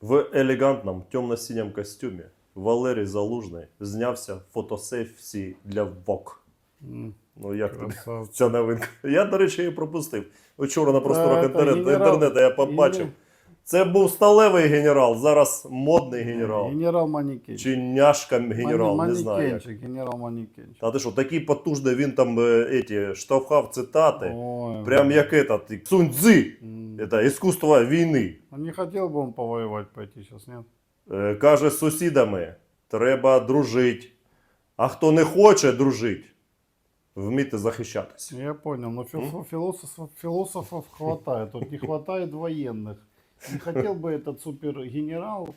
В елегантному темно-синем костюмі Валерій Залужний знявся в фотосесії для ВОК. Mm. Ну як тобі ця новинка? Я, до речі, її пропустив. Вчора на просторах інтернету я побачив. Ген- Це був сталевий генерал, зараз модний генерал. Генерал Манікенчик. Чи няшка генерал, Мани- не знаю. Як. Манікенчик, генерал Манікенчик. Та ти що, такий потужний він там е, еті, штовхав цитати. Ой, Прям як этот, Сунь Цзи. м. Это искусство війни. А не хотел бы он повоевать пойти сейчас, нет? Е, Каже, з сусідами треба дружить. А хто не хоче дружить, вміти захищатися. Я понял, но фил- философов, философов хватает. Тут не хватает военных. Не хотел бы этот супергенерал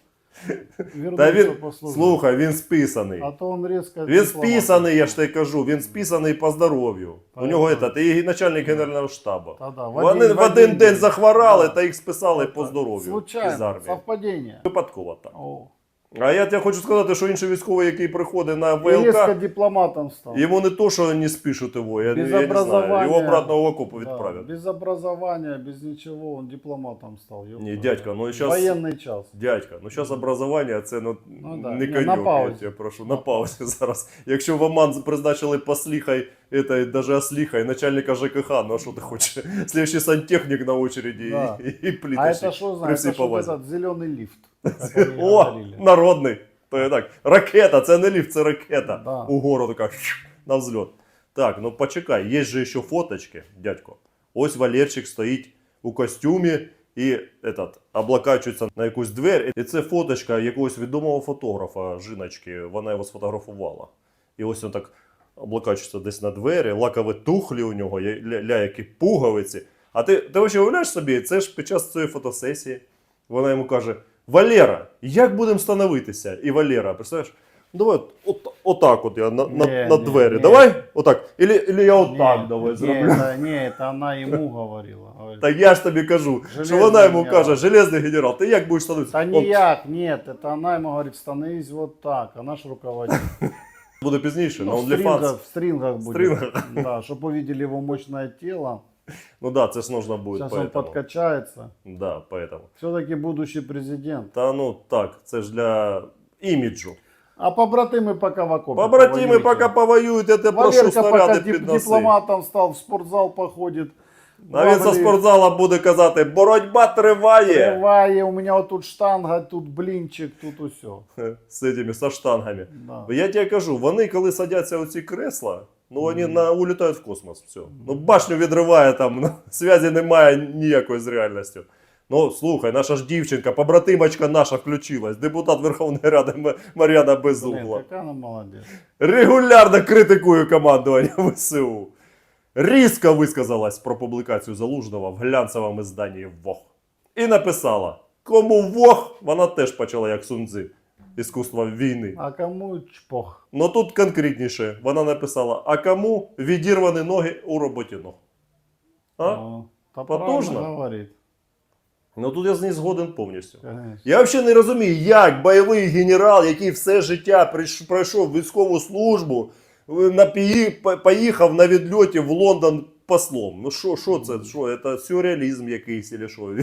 Та вернуться він, послужить. слухай, він списаний. А то он резко... Він дипломатом списаний, я ж стал. тобі кажу, він списаний по здоров'ю. У нього Понятно. этот, і начальник генерального штабу. Та-да, в Вони один- в один день день. захворали Да. та їх списали по Так, здоров'ю із Случайно, армії. совпадение. Випадково так. О. А я тебе хочу сказати, що інший військовий, який приходить на И резко ВЛК, дипломатом стал. йому не то, що не спишуть його, я, Без я не знаю, образования. його обратно в окопу Да, відправлять. без образования, без ничего, он дипломатом стал. ёпта. Не, дядька, ну сейчас... Военный час. Дядька, ну зараз образування це ну, Ну да. не Ні, коньок, на я паузі. тебе прошу, На на паузі зараз. Якщо в Оман призначили посліхай, это, даже осліхай, начальника ЖКХ, ну а що ти хочеш? Слідчий сантехнік на очереді Да. і, і А пліточник. это что при значит? всій Это что повазі. этот зеленый лифт. О, народний. То є так. Ракета, це не ліфт, це ракета. Да. Угору така на взльот. Так, ну почекай, є же ще фоточки, дядько. Ось Валерчик стоїть у костюмі і этот, облакачується на якусь двері. І це фоточка якогось відомого фотографа, жіночки, вона його сфотографувала. І ось він так облакачується десь на двері, лакові тухлі у нього, є ля, ля які пуговиці. А ти, ти уявляєш собі, це ж під час цієї фотосесії вона йому каже: Валера, як будемо становитися? І Валера, представляєш? «Ну, Давай от, отак от я на, на, Ні, на ні, двері. ні. Давай отак. Ілі, ілі я отак Не, давай не, зроблю. это, не, это она ему говорила. Говорит, Так я ж тобі кажу, що Железний вона йому генерал. каже, железний генерал, ти як будеш становитися? Да Он нияк, нет, это она ему говорит, становись вот так, она ж руководит. буде пізніше, Ну, на в, стрингах, OnlyFans. в стрингах будет. стрингах. Да, чтобы увидели его мощное тело. Ну да, це ж нужно буде. Сейчас он поэтому. подкачается. Да, поэтому. Все-таки будущий президент. Та ну так, це ж для іміджу. А побратимы пока в окопе. Побратими повоюют. поки повоюють, я тебе прошу Валерка пока снаряди дип- підноси. дипломатом стал, в спортзал походит. Со Лаврі- спортзала буде казати, боротьба триває. Триває, у вот тут штанга, тут блинчик, тут усё. З цими, со штангами. Да. Я тебе кажу, вони коли садяться у ці кресла, ну вони Мгм. на, улітають в космос. Все. Ну, башню відриває там, ну, зв'язі немає ніякої з реальністю. Ну, слухай, наша ж дівчинка, побратимочка наша включилась, депутат Верховної Ради Мар'яна Блин, Безугла. какая она молодец. Регулярно критикує командування ВСУ. Різко висказалась про публікацію Залужного в глянцевому ізданні Вог. І написала: кому Вог, вона теж почала як Сунцзи. Іскусство війни. А кому чпох? Ну тут конкретніше. Вона написала: а кому відірвані ноги у роботі ног. А? Ну, та Потужно. правильно говорит. Ну тут я з нею згоден повністю. Конечно. Я взагалі не розумію, як бойовий генерал, який все життя прийш- пройшов військову службу, поїхав на відльоті в Лондон послом. Ну що, що це? Що? Це сюрреалізм якийсь чи що?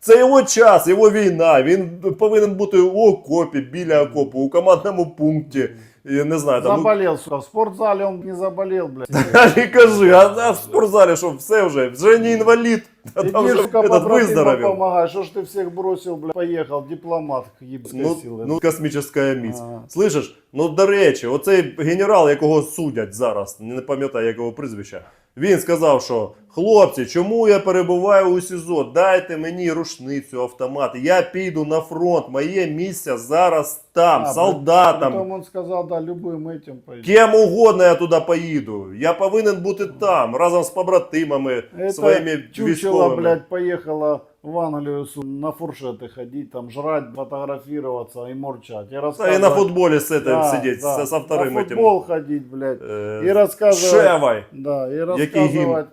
Це його час, його війна. Він повинен бути у окопі, біля окопу, у командному пункті. Я не знаю, там, ну, Заболел, сука. В спортзале он не заболел, блядь. не кажи, а, а в спортзалі що все вже, вже не інвалід, а там Иди, вже сука, этот, побратимам виздоровів. помогай. Что ж ты всех бросил, блядь, поехал, дипломат ебской Ну, силы. ну космічна міць. Ага. Слышиш? Ну, до речі, оцей генерал, якого судять зараз, не пам'ятаю якого прізвища, він сказав, що хлопці, чому я перебуваю у СІЗО? Дайте мені рушницю, автомат. Я піду на фронт. Моє місце зараз там, А, солдатам. Потом он сказал, да, любым этим пойдет. Ким угодно я туди поїду. Я повинен бути там, разом з побратимами своїми Это чучело, військовими. блядь, поехала в Англию су- на фуршеты ходить, там жрать, фотографироваться и морчать. И Та і рассказывать. на футболі з, этим Да, сидіть, да. з, со вторим На этим. футбол ходить, блядь. е, И рассказывать. Шевай. Да, и Який гімн рассказывать,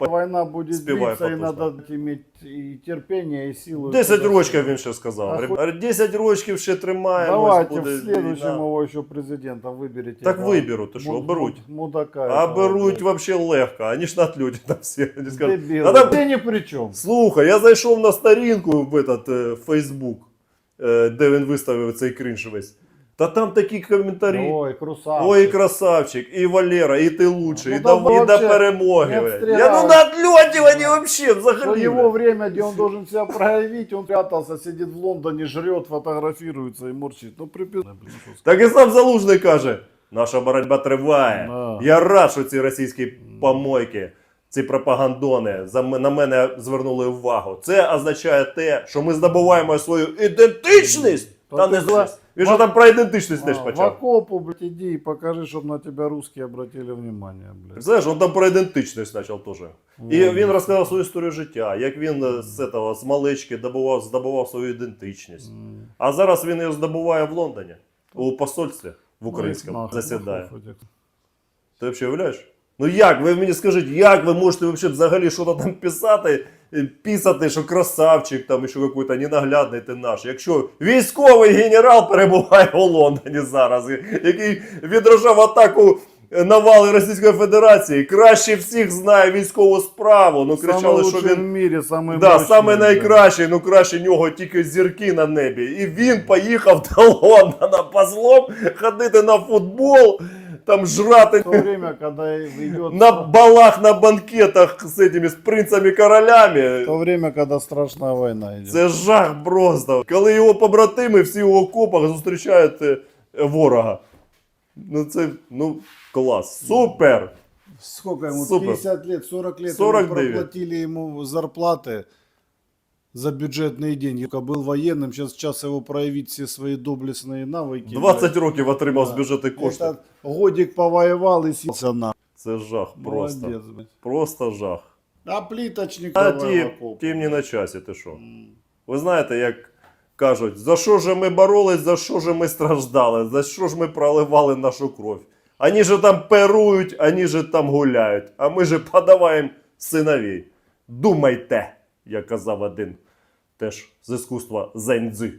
по- война будет співає длиться, и потужно. надо иметь и терпение, и силу. 10 и років він ще сказав. А Ребят, 10 років ще тримаємо. Давайте буде в следующем війна. его еще президента выберите. Так Да. виберу, ти що, Муд- оберуть. муд- Мудака. А этого, беруть блядь. вообще легко, вони ж над люди там всі. Вони скажуть, Дебилы. «Та там- Ты ни при чем. Слухай, я зайшов на сторінку в этот е, Facebook. е, де він виставив цей крінж весь. Та там такі коментарі. Ой, красавчик. Ой, красавчик, і Валера, і ти лучший, Ну, і, да до, і до перемоги. блядь. Я ну на отльоті вони вообще В взагалі. его блядь. время, где он должен себя проявить, он прятался, сидит в Лондоне, жрет, фотографируется и морщит. Ну, припи... Так і сам Залужний каже: наша боротьба триває. Да. Я рад, що ці російські помойки, ці пропагандони на мене звернули увагу. Це означає те, що ми здобуваємо свою ідентичність. Та Та не зла-. Він же там про ідентичність теж А, в почав. окопу, блядь, иди и покажи, чтобы на тебя русские обратили внимание, блядь. Знаєш, він там про ідентичність почав теж. І Вон. він розказав свою історію життя, як він е, з, этого, з малички добував, здобував свою ідентичність. М. А зараз він її здобуває в Лондоні, у посольстві в Ну, українському нахуй, засідає. нахуй этих. Ти взагалі уявляєш? Ну як? Ви мені скажіть, як ви можете вообще взагалі щось там писати, е, писати, що красавчик, там, і що якийсь ненаглядний ти наш. Якщо військовий генерал перебуває у Лондоні зараз, і- який відражав атаку е, навали Російської Федерації, краще всіх знає військову справу. Ну Самый кричали, що лучший в він мире, самый Да, мощный, саме блядь. найкращий, ну краще нього тільки зірки на небі. І він поїхав до Лондона позлом ходити на футбол, там жрати В то время, когда идет... на балах, на банкетах з этими з принцами королями. В то время, когда страшная война идет. Це жах просто. Коли його побратими всі в окопах зустрічають е, ворога. Ну це ну клас. Супер! Сколько ему? Супер. 50 лет, 40 лет 49. ему проплатили ему зарплаты за бюджетные деньги. Пока был военным, сейчас сейчас его проявить все свои доблестные навыки. 20 років отримав з Да. бюджету кошти. Этот годик повоевал и сился на. Це жах просто. Молодец, блядь. Просто жах. А плиточник А давай ті, в окоп. тим не на часі, ти що? М. Ви знаєте, як кажуть, за що ж ми боролись, за що ж ми страждали, за що ж ми проливали нашу кров. Они же там перують, они же там гуляють, а ми же подаваємо синовей. Думайте, Як казав один теж з іскусства Зеньдзи.